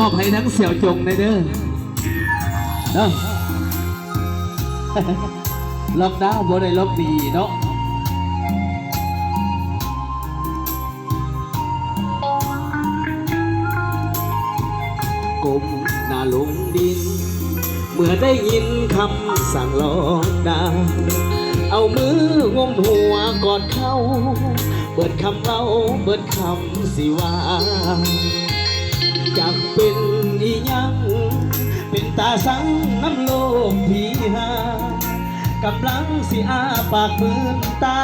มอบให้ทั้งเสี่ยวจงในเด้อเนาะล็อกดาวน์บ่ได้ล็อกดีเนาะกลมหน้าลงดิน เมื่อได้ยินคำสั่งล็อกดาวน์เอามืองมหัวกอดเขาเบิดคำเล่าเบิดคำสิว่า จากเป็นอีหยัง เป็นตาสังน้ำโลกผีหากำลังสิอาปากมือตา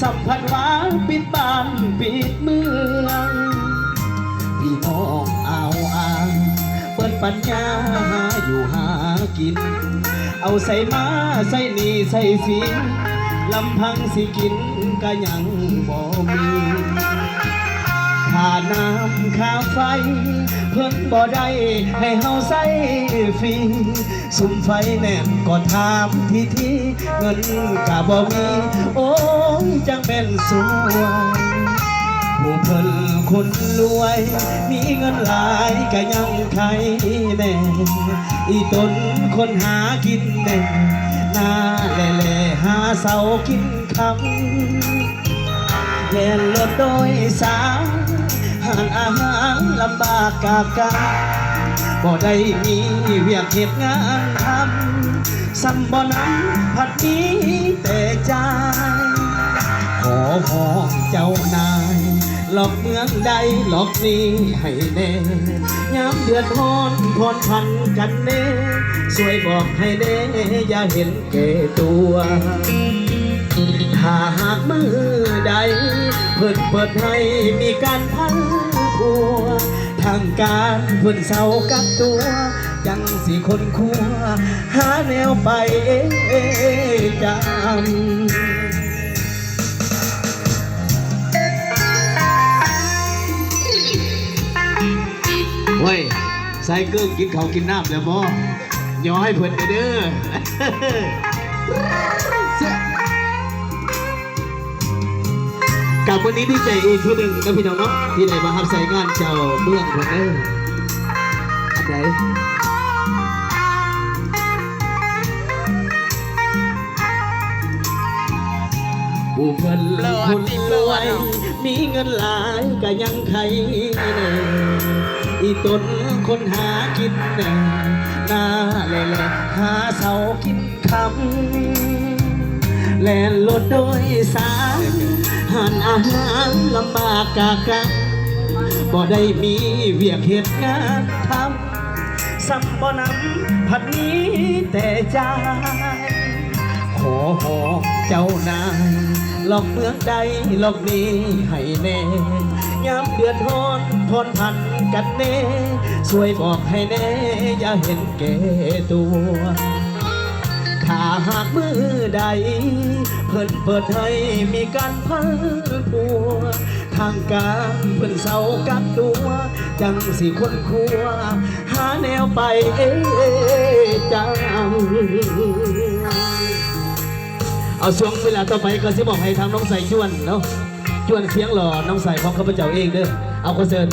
สัมผัสหวาปิดบ้านปิดเมืองพี่น้องเอาอ่างเปิดปัญญาหาอยู่หากิน เอาใส่มาใส่นี่ใส่สินลำพังสิกินก็ยังบ่มีค่า น้ำค่าไฟ เพิ่นบ่ได้ให้เฮาใส่ฟรีสุมไฟแน่นก็ถามทีทีเงินก็บ่มี โอ้ยจังเป็นสวยผู้เพิ่นคนรวย มีเงินหลายก็ยังใครแน่อีตนคนหากินแน่หน้าแหล่หาเสากินคำเล่นรถโดยสาร หานอาหารลำบากกากาบ่ได้มีเวียกเหตุงานทำซ้ำบ่นั้นพัดมีแต่ใจ ขอห้องเจ้านาย หลอกเมืองใดหลอกนี้ให้แน่ยามเดือดร้อนพรพันกันแน่ช่วยบอกให้แน่อย่าเห็นแก่ตัวถ้าหากมือใด พิ่นเปิดให้มีการพันผัว ทางการเพิ่นเศร้ากับตัว จังสิคนคัว หาแนวไปจำเว้ยใส่เกิ้งกินเขากินน้ำแล้วบ่ย่อให้เพิ่นไปเด้อ กับวันนี้ดีใจอีกทีหนึ่งนะพี่น้องเนาะที่ได้มาทำใส่งานเจ้าเมืองเพิ่นเออไหนผู้เพิ่นคนรวยมีเงินหลายก็ยังใครแน่อีตนคนหากินแน่หน้าแหล่หาเสากินคำแล่นรถโดยสาร หันอาหารลำบากกากะบ่ได้มีเวียกเหตุงานทำสัมบ่นำผัดนี้แต่ใจขอหอเจ้านายหลอกเมืองใดหลอกนี้ให้แน่ยามเดือดร้อนพรพันกันแน่ช่วยบอกให้แน่ อย่าเห็นแก่ตัว ถ้าหากมือใด เพิ่นเปิดให้มีการพันผัว ทางการเพิ่นเศร้ากันตัว จังสิคนครัว หาแนวไปเอ๊จำเอาช่วงเวลาต่อไปก็สิบอกให้ทางน้องใส่ชวนเนาะชวนเสียงหล่อน้องใส่ของข้าพเจ้าเองเด้อเอาคอนเสิร์ต